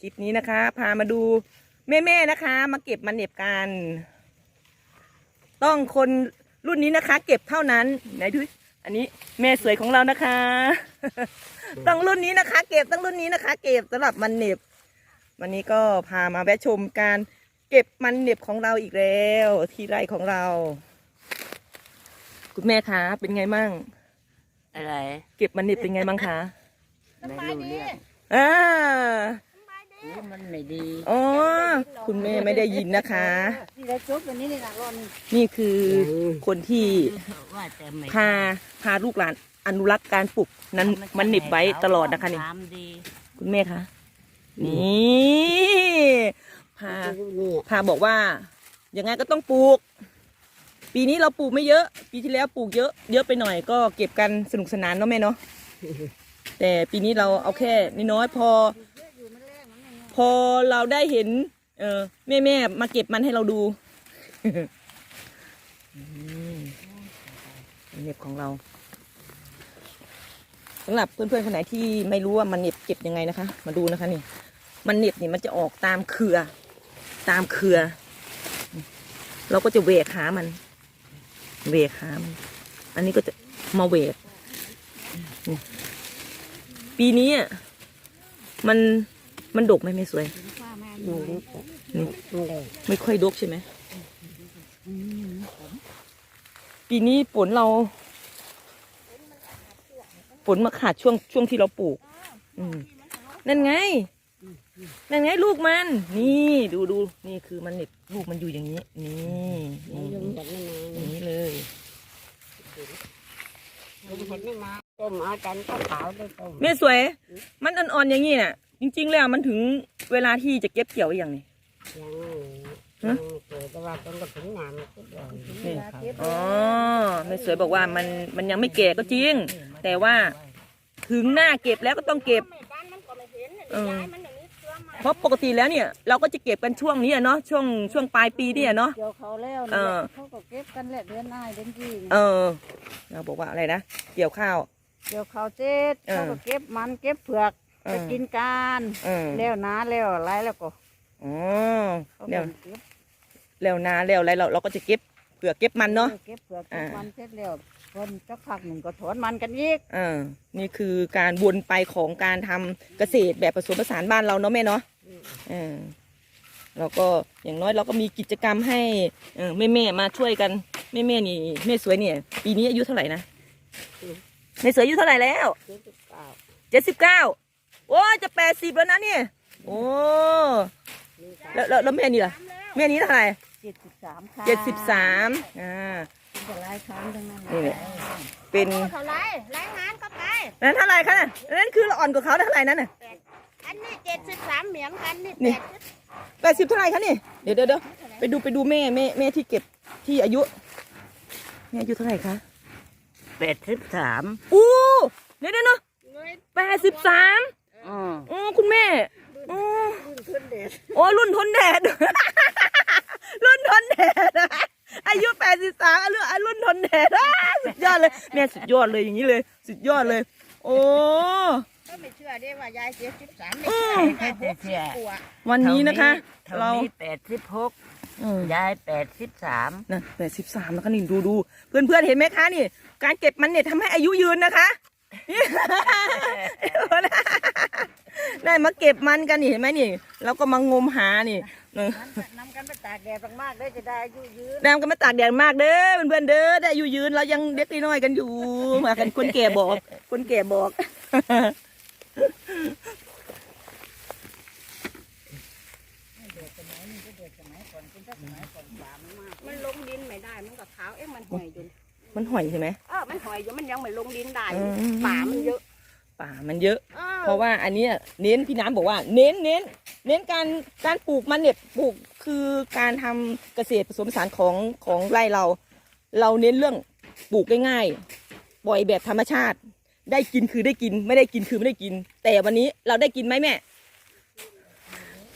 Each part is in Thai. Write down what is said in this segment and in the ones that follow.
คลิปนี้นะคะ พามาดูแม่ๆนะคะ มาเก็บมันเหน็บกัน ต้องคนรุ่นนี้นะคะ เก็บเท่านั้นไหนดูอันนี้แม่สวยของเรานะคะ ต้องรุ่นนี้นะคะ เก็บต้องรุ่นนี้นะคะ เก็บสำหรับมันเหน็บ วันนี้ก็พามาแวะชมการเก็บมันเหน็บของเราอีกแล้ว ที่ไร่ของเรา คุณแม่คะเป็นไงมั่งอะไร เก็บมันเหน็บเป็นไงบ้างคะไม่รู้เรื่องอ่ารู้ มันไม่ดีอ๋อคุณแม่ไม่ได้ยินนะคะนี่ได้จบวันนี้นี่นะรอนนี่คือคนที่ว่าแต่ไม่พาพาลูกหลานอนุรักษ์การปลูกนั้นมันเหน็บไว้ตลอดนะคะนี่ถามดีคุณแม่คะนี่พานี่พาบอกว่ายังไงก็ต้องปลูก ปีนี้เราปลูกไม่เยอะ ปีที่แล้วปลูกเยอะ เยอะไปหน่อยก็เก็บกันสนุกสนานเนาะแม่เนาะแต่ปีนี้เราเอาแค่น้อยๆพอพ อเราได้เห็น เออแม่แม่ๆมาเก็บมันให้เราดูเน็บของเราสำหรับเพื่อนๆคนไหนที่ไม่รู้ว่ามันเน็บเก็บยังไงนะคะ มาดูนะคะนี่ มันเน็บนี่มันจะออกตามเครือ ตามเครือ เราก็จะเวกหามัน เวกหามัน อันนี้ก็จะมาเวกปีนี้อะมัน มันดกไหมไม่สวย ดูนี่นี่มันเลยไม่ค่อยดกใช่ไหม ปีนี้ฝนเราฝนมาขาดช่วงช่วงที่เราปลูก อืมนั่นไง นั่นไงลูกมัน นี่ดูดูนี่คือมันเน็บลูกมันอยู่อย่างนี้ นี่นี่ยุงแบบนี้อย่างนี้เลยยุงแบบนี้มาต้มเอาจันก็ขาวด้วยต้มแม่สวย มันอ่อนๆอย่างนี้น่ะ จริง ๆ แล้วมันถึงเวลาที่จะเก็บเกี่ยวอย่างนี้ ยังยังไม่เกิดแต่ว่าต้นก็ถึงน้ำก็เลยนี่อ๋อแม่สวยบอกว่ามันมันยังไม่แก่ก็จริง แต่ว่าถึงหน้าเก็บแล้วก็ต้องเก็บเออเพราะปกติแล้วเนี่ยเราก็จะเก็บกันช่วงนี้อะเนาะช่วงช่วงปลายปีเนี่ยเนาะ เกี่ยวเขาแล้วเอนี่อเขาก็เก็บกันแหละเดือนหน้าเดือนที่เออ เราบอกว่าอะไรนะเกี่ยวข้าว เกี่ยวเขาเจ็ดเออ เขาก็เก็บมันเก็บเผือกเอ ไปอกินกันเออแล้วนะแล้วอะไรแล้วก็อ๋อเขาแล้วก็เก็บแล้วนาแล้วอะไรเราเราก็จะเก็บเปลือกเก็บมันเนาะเก็บเผือกเก็บอ่ามันเสร็จแล้วคนสักพักหนึ่งก็ถอนมันกันอีกอ่านี่คือการวนไปของการทำเกษตรแบบผสมผสานบ้านเราเนาะแม่เนาะเออเราก็อย่างน้อยเราก็มีกิจกรรมให้เออแม่แม่ๆมาช่วยกันแม่แม่ๆนี่แม่สวยเนี่ย ปีนี้อายุเท่าไหร่นะแม่สวยอายุเท่าไหร่แล้วเจ็ดสิบเก้าเจ็ดสิบเก้า โอ้ยจะแปดสิบแล้วนะเนี่ยโอ้แล้วแล้วแล้วแม่นี่ล่ะแม่นี้เท่าไหร่เจ็ดสิบสามค่ะเจ็ดสิบสามอ่าจะไล่ค้างทั้งนั้นนี่แหละเป็นเท่าไรรายงานก็ไปนั้นเท่าไหร่คะน่ะนั่นคือเราอ่อนกว่าเขาเท่าไหร่นั่นน่ะอันนี้เจ็ดสิบสามเหมียงกันนี่นี่แปดสิบแปดสิบเท่าไหร่คะนี่เดี๋ยวเดี๋ยวเดี๋ยวไปดูไปดูแม่แม่แม่ที่เก็บที่อายุแม่อายุเท่าไหร่คะแปดสิบสามอู้เดี๋ยวเดี๋ยวเนาะเงยแปดสิบสาม อ๋ออ๋อคุณแม่อ๋อขึ้นเด็ดโอ้รุ่นทนแดด รุ่นทนแดดอายุแปดสิบสามอายุรุ่นทนแดดอ้าสุดยอดเลยแม่สุดยอดเลยอย่างนี้เลย สุดยอดเลย โอ้ก็ไม่เชื่อได้ว่ายายเจ็ดสิบสามไม่อืเชื่อมได้หกสิบกว่าวันนี้นะคะเท่าเรานี้แปดสิบหกอืมยายแปดสิบสามนะแปดสิบสามแล้วก็นี่ดูดูเพื่อนเพื่อนๆเห็นไหมคะนี่ การเก็บมันเนี่ยทำให้อายุยืนนะคะนี่ ได้มาเก็บมันกันนี่เห็นไหมนี่เราก็มางมหานี่เออนำกันไปตากแดดมากๆได้จะได้อายุยืนน้ำก็ไม่ตากแดดมากเด้อเพื่อนๆเด้อได้อายุยืนเรายังเด็กน้อยๆกันอยู่มากันคนแก่บอก คนแก่บอกมันลงดินไม่ได้มันก็ขาวเอ๊ะมันห่อยอยู่ มันห่อยใช่ไหมเออมันห่อยอยู่มันยังไม่ลงดินได้อืมป่ามันเยอะ ป่ามันเยอะเออเพราะว่าอันเนี้ยเน้นพี่น้ำบอกว่า เน้นเน้นเน้นการการปลูกมันเนี่ยปลูกคือการทำเกษตรผสมผสานของของไร่เรา เราเน้นเรื่องปลูกง่ายๆปล่อยแบบธรรมชาติ ได้กินคือได้กิน ไม่ได้กินคือไม่ได้กิน แต่วันนี้เราได้กินไหมแม่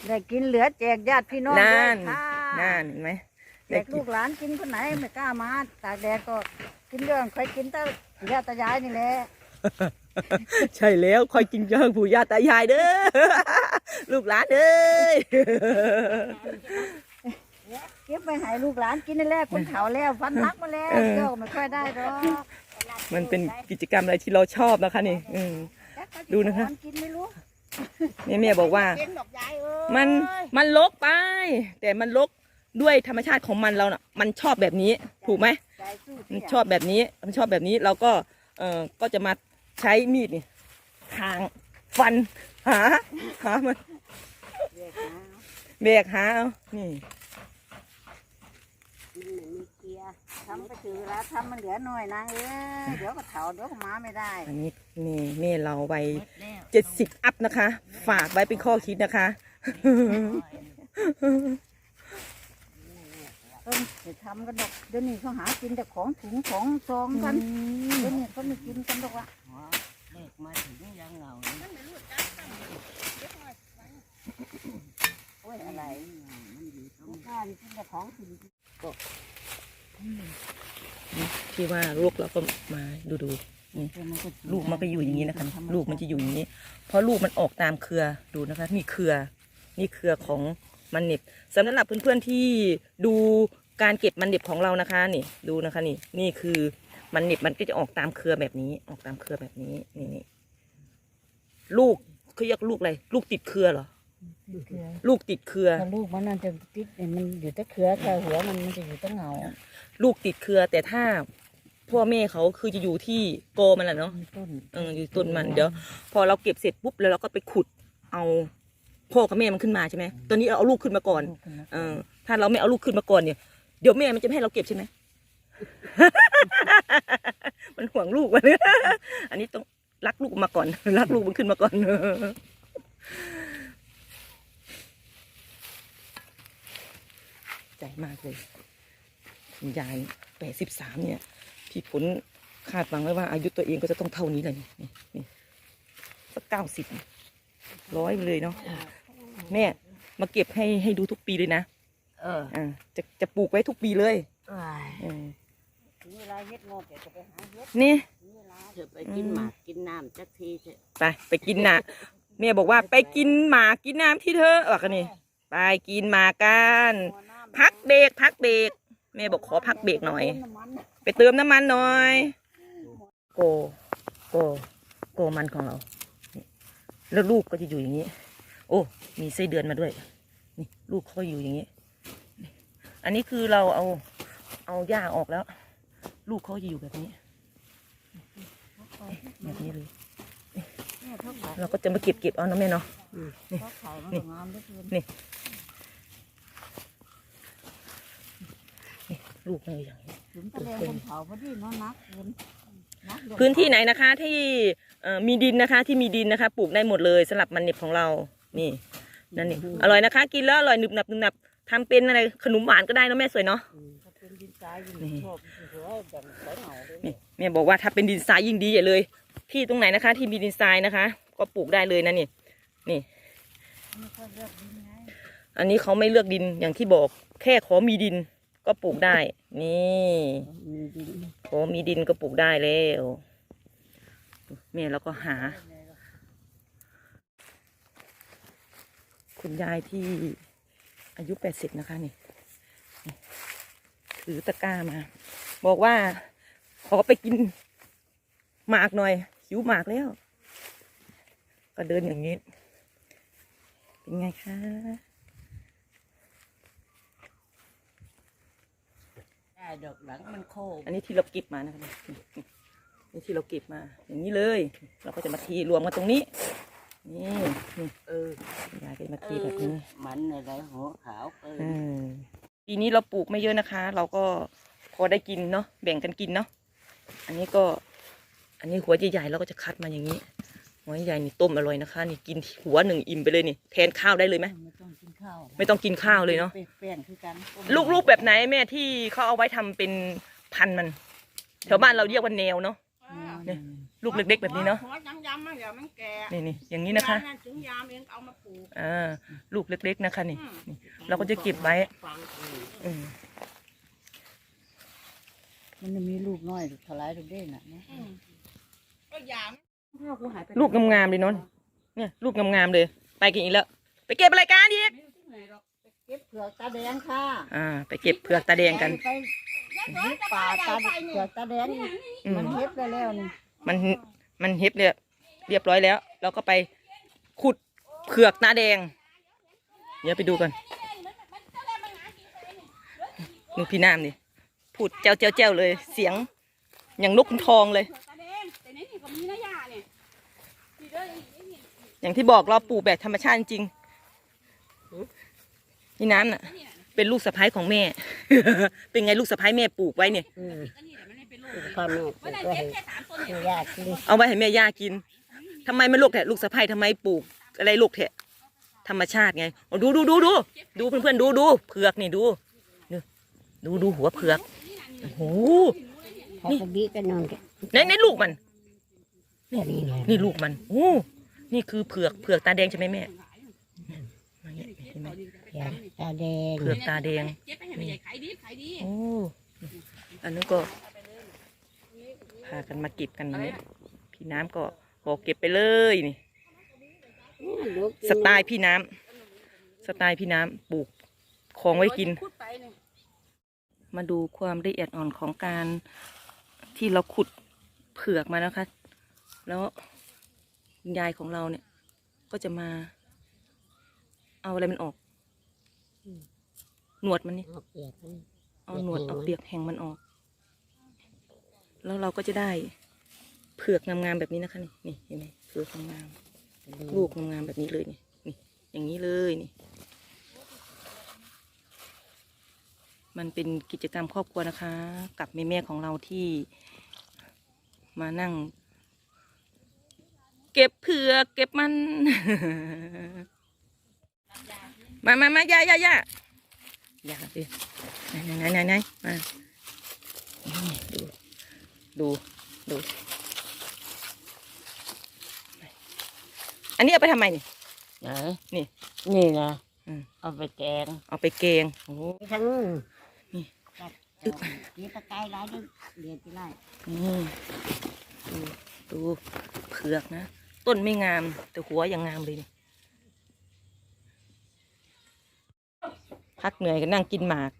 ได้กินเหลือแจกญาติพี่น้องนั่ด้วยนค่ะนั่นเห็นไหม แจได้กกิลูนกหลานกินคนไหนไม่กล้ามาตากแดดก็กินเรื่องใครกินแต่ญาติตายายนี่แหละใช่แล้วคอยกินย่างปู่ย่าตายายเด้อลูกหลานเด้อเก็บไปให้ลูกหลานกินนั่นแหละคนเฒ่าแล้วฟันรักมาแล้วเออเจ้าไม่ค่อยได้ดอกมันเป็นกิจกรรมอะไรที่เราชอบนะคะนี่อืมดูนะคะมักินไม่รู้แม่แม่บอกว่าเป็นดอกยายเอ้ยมันมันลกไป แต่มันลก ด้วยธรรมชาติของมันเราน่ะมันชอบแบบนี้ถูกไหมใจสู้มันเสียชอบแบบนี้มันชอบแบบนี้เราก็เออก็จะมาใช้มีดนี่ทางฟันหาหามันเรียกนะแบกหาเอานี่กินไม่มีเกียร์ทำไปถือแล้วทำมันเหลือหน่อยนางเอ้ยเดี๋ยวก็เฒ่าเดี๋ยวก็มาไม่ได้ อันนี้นี่แม่เราวัยเจ็ดสิบอัพนะคะ ฝากไว้เป็นข้อคิดนะคะ เพิ่นจะทำกันดอกเดี๋ยวนี้เขาหากินแต่ของถุงของซองกันเดี๋ยวนี้เขาไม่กินกันดอกละเด็กมาถึงยังเหงาโอ้ยอะไรของข้านี่กินแต่ของถุงที่ว่าลูกเราก็มาดูดูนี่ลูกมันก็อยู่อย่างนี้นะคะลูกมันจะอยู่อย่างนี้ เพราะลูกมันออกตามเครือดูนะคะ นี่เครือ นี่เครือของ มันเน็บสำหรับเพื่อนๆที่ดูการเก็บมันเน็บของเรานะคะนี่ดูนะคะนี่นี่คือมันเน็บมันก็จะออกตามเครือแบบนี้ ออกตามเครือแบบนี้นี่นี่ลูกเขาเรียกลูกอะไรลูกติดเครือเหรอเครือลูกติดเครือถ้าลูกมันนั่นจะติดเนี่ยมันอยู่แต่เครือแต่หัวมันมันจะอยู่แต่เหงาลูกติดเครือแต่ถ้าพ่อแม่เขาคือจะอยู่ที่โกมันแหละเนาะต้นเอออยู่ต้นมันเดี๋ยวพอเราเก็บเสร็จปุ๊บแล้วเราก็ไปขุดเอา พ่อกับแม่มันขึ้นมาใช่ไหมตอนนี้เราเอาลูกขึ้นมาก่อนลูกขึ้นมาเออถ้าเราไม่เอาลูกขึ้นมาก่อนเนี่ยเดี๋ยวแม่มันจะไม่ให้เราเก็บใช่ไหมมันห่วงลูกมันอันนี้ต้องรักลูกมาก่อนรักลูกมันขึ้นมาก่อนใจมากเลยคุณยายแปดสิบสามเนี่ยพี่ผลคาดหวังไว้ว่าอายุตัวเองก็จะต้องเท่านี้เลยนี่นี่นี่สักเก้าสิบร้อยไปเลยเนาะ แม่มาเก็บให้ให้ดูทุกปีเลยนะเอออ่าจะจะปลูกไว้ทุกปีเลยอืมถึงเวลาเฮ็ดงอกเดี๋ยวจะไปหาเฮ็ดนี่ถึงเวลาเธอไปกินหมากกินน้ำจักทีเถอะไปไปกินน่ะแม่บอกว่าไปกินหมากกินน้ำที่เธอเออกันนี่ไปกินหมากกันหัวหน้าพักเบรกพักเบรกแม่บอกขอพักเบรกหน่อยน้ำมัน ไปเติมน้ำมันหน่อย โก โก โกมันของเรานี่แล้วลูกก็จะอยู่อย่างนี้ โอ้ มีไส้เดือนมาด้วย นี่ลูกเขาก็อยู่อย่างนี้นี่อันนี้คือเราเอาเอาหญ้าออกแล้ว ลูกเขาจะอยู่แบบนี้ แบบนี้เลยเนี่ยเขาขายเราก็จะมาเก็บเก็บเอานะแม่เนาะเขาขายมันก็งามเหลือเกินนี่นี่ลูกมันอยู่อย่างนี้ถึงตะเลงคนเผาพอดีเนาะนักเกินนักเดือดพื้นที่ไหนนะคะที่เอ่อมีดินนะคะที่มีดินนะคะ ปลูกได้หมดเลยสำหรับมันเน็บของเรา นี่นั่นนี่อร่อยนะคะ กินแล้วอร่อยหนึบหนับหนึบหนับทำเป็นอะไรขนมหวานก็ได้เนอะแม่สวยเนาะถ้าเป็นดินทรายยิ่งนี่ชอบสวยแบบสวยเหงาเลยนี่แม่บอกว่าถ้าเป็นดินทรายยิ่งดีใหญ่เลย ที่ตรงไหนนะคะ ที่มีดินทรายนะคะ ก็ปลูกได้เลยนะนี่นี่ไม่ค่อยเลือกดินไงอันนี้เขาไม่เลือกดินอย่างที่บอก แค่ขอมีดินก็ปลูกได้ นี่มีดินขอมีดินก็ปลูกได้แล้วแม่เราก็หา คุณยายที่อายุแปดสิบนะคะนี่นี่ถือตะกร้ามา บอกว่าขอไปกินหมากหน่อยหิวหมากแล้ว ก็เดินอย่างนี้ เป็นไงคะได้ดอกหลังมันโคกอันนี้ที่เราเก็บมานะคะนี่นี่นี่ที่เราเก็บมา อย่างนี้เลย เราก็จะมาทีรวมกันตรงนี้ นี่นี่เออคุณยายก็จะมาทีแบบนี้มันอะไรหัวขาวเกินอืมปีนี้เราปลูกไม่เยอะนะคะ เราก็พอได้กินเนาะแบ่งกันกินเนาะอันนี้ก็ อันนี้หัวใหญ่ๆเราก็จะคัดมาอย่างนี้หัวใหญ่ๆนี่ต้มอร่อยนะคะ นี่กินหัวหนึ่งอิ่มไปเลยนี่แทนข้าวได้เลยไหมไม่ต้องกินข้าวไม่ต้องกินข้าวเลยเนาะเปลี่ยนคือกันลูกๆแบบไหนแม่ที่เขาเอาไว้ทำเป็นพันธุ์มันแถวบ้านเราเรียกว่าแนวเนาะเนี่ย ลูกเล็กๆแบบนี้เนาะหัวย้ำๆมันเดี๋ยวมันแก่นี่นี่อย่างนี้นะคะยามถึงยามเองเอามาปลูกอ่าลูกเล็กๆนะคะนี่อืมนี่ เราก็จะเก็บไว้ฟังอืมอืมมันจะมีลูกน้อยถลายลูกเด้นอะนะอืมก็ยามลูกงามๆเลยเนอะเนี่ยลูกงามๆเลย ไปกินอีกแล้ว ไปเก็บอะไรกันอีกเก็บเผือกตาแดงค่ะ อ่า ไปเก็บเผือกตาแดงกันไปเฮ็ดป่าตาเผือกตาแดงนี่อืมมันเฮ็ดได้แล้วนี่ มันมันเฮ็บเรียบเรียบร้อยแล้ว เราก็ไปขุดเผือกตาแดง เดี๋ยวไปดูกันนี่พี่น้ำนี่พูดเจ้าเจ้าเจ้าเลย เสียงอย่างนกทองเลย อย่างที่บอกเราปลูกแบบธรรมชาติจริงนี่น้ำน่ะ เป็นลูกสะพ้ายของแม่ เป็นไงลูกสะพ้ายแม่ปลูกไว้เนี่ย อืมอันนี้แต่มันไม่เป็นโรคพ่อแม่ปลูไม่กได้ไว้เก็บให้แค่สามต้นให้เนี่ยญาติกินเอาไว้ให้แม่ย่ากินทำไมไม่ลูกแทะลูกสะพ้ายทำไมปลูกอะไรลูกแทะธรรมชาติไงเอาดูดูดูดูดูเพื่อนๆดูดูเผือกนี่ดูนี่ดูดูหัวเผือกโอ้โหเขาก็บีกันนอนกันในในลูกมันนี่ไงนี่ลูกมันโอ้นี่คือเผือกเผือกตาแดงใช่ไหมแม่มาเนี่ยเห็นไหมยาตาแดงเผือกตาแดงเก็บไปให้ไม่ใหญ่ขายดีขายดี โอ้ อันนั้นก็พากันมาเก็บกันนี่พี่น้ำก็ขอเก็บไปเลยนี่ลูกสไตล์พี่น้ำสไตล์พี่น้ำปลูกของไว้กินพูดไปเนี่ยมาดูความละเอียดอ่อนของการที่เราขุดเผือกมานะคะ แล้วคุณยายของเราเนี่ยก็จะมา เอาอะไรมันออก หนวดมันนี่เอาเปียกมันเอาหนวดเปียกแห้งเอาเปลือกแห้งมันออก แล้วเราก็จะได้เผือกงามๆแบบนี้นะคะนี่นี่เห็นไหมเผือกงามๆลูกงามๆแบบนี้เลยนี่นี่อย่างนี้เลยนี่ มันเป็นกิจกรรมครอบครัวนะคะ กับแม่แม่ๆของเราที่มานั่ง เก็บเผือกเก็บมัน มามามาย่าย่าย่าย่าสิไหนไหนไหนไหนมานี่ดู ดูดู อันนี้เอาไปทำไมนี่ไหนนี่ นี่นะอืม เอาไปแกงเอาไปเกงโอ้โห ทั้งนี่จัดเอานี่ตะไคร้ร้ายด้วยเรียนที่ไรนี่ดูดูเผือกนะ ต้นไม่งาม แต่หัวยังงามเลยนี่พักเหนื่อยก็นั่งกินหมาก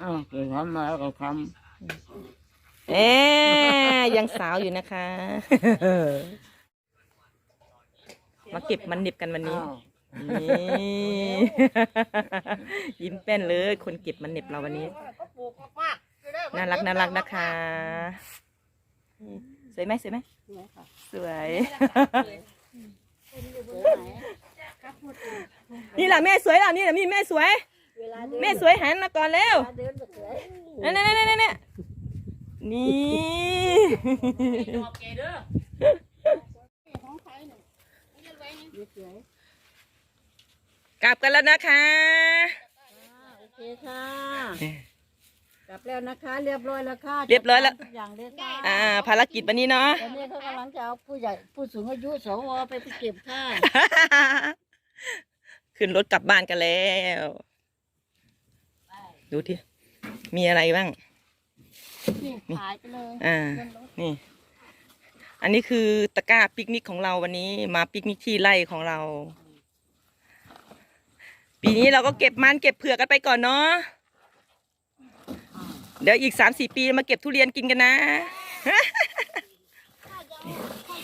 อ้าวคือทำมาแล้วก็ทเอ๊ยยังสาวอยู่นะคะ มาเก็บมันเน็บกันวันำนี้ อ้าวนี่ ยิ้มแป้นเลย คนเก็บมันเน็บเราวันนี้ก็ปลูกมากๆคือได้ว่น่ารักน่ารักนะคะสวยไหมสวยไหมสวย นี่แหละแม่สวยแล้วนี่แหละนี่แม่สวย เวลาเดินแม่สวยหันมาก่อนเร็วเวลาเดินก็สวยนั่นนั่นนั่นนั่นนี่ ดอกแกเด้อของใครเนี่ยไม่ได้ไว้นี่สวยกลับกันแล้วนะคะ โอเคค่ะ กลับแล้วนะคะ เรียบร้อยแล้วค่ะเรียบร้อยแล้ว ทุกอย่างเลยค่ะอ่า ภารกิจวันนี้เนาะ ตอนนี้เขากำลังจะเอาผู้ใหญ่ผู้สูงอายุสวไปไปเก็บค่ะ ขึ้นรถกลับบ้านกันแล้ว ดูที่มีอะไรบ้าง นี่ขายไปเลยอ่านี่ อันนี้คือตะกร้าปิกนิกของเราวันนี้ มาปิกนิกที่ไร่ของเรา ปีนี้เราก็เก็บมันเก็บเผือกกันไปก่อนเนาะ เดี๋ยวอีกสามสี่ปีมาเก็บทุเรียนกินกันนะ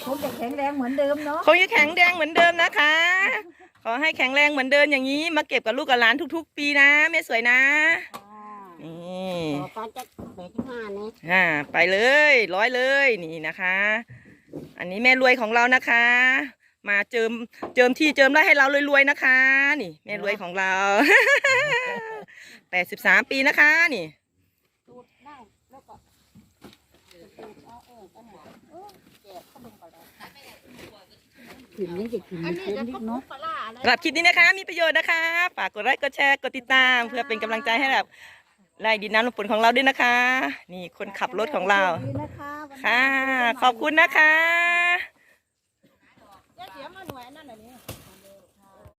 ผมจะแข็งแรงเหมือนเดิมเนาะ คงจะแข็งแรงเหมือนเดิมนะคะ ขอให้แข็งแรงเหมือนเดิมอย่างนี้ มาเก็บกับลูกกับหลานทุก ๆ ปีนะแม่สวยนะ นี่ต่อไปจะแปดสิบห้าเนี่ยอ่าไปเลยร้อยเลยนี่นะคะ อันนี้แม่รวยของเรานะคะ มาเจิมเจิมที่เจิมได้ให้เรารวยๆนะคะ นี่แม่รวยของเรา แปดสิบสามปีนะคะนี่ตูดนั่งแล้วก็ตูดเอาเออกันหาเออแกะเข้าลงไปแล้วขึ้นนี่จะขึ้นอันไม่นี้เต็มจะนิก็ดปลูเนาะกปลาร้าอะไร สำหรับคลิปนี้นะคะ มีประโยชน์นะคะ ฝากกดไลค์กดแชร์กดติดตาม เพื่อเป็นกำลังใจให้แบบ ไล่ดินน้ำลมฝนของเราด้วยนะคะ นี่คนขับรถของเราดีนะคะวันนี้ค่ะ ขอบคุณนะคะ เดี๋ยวเสียมาหน่วยนั่นน่ะนี่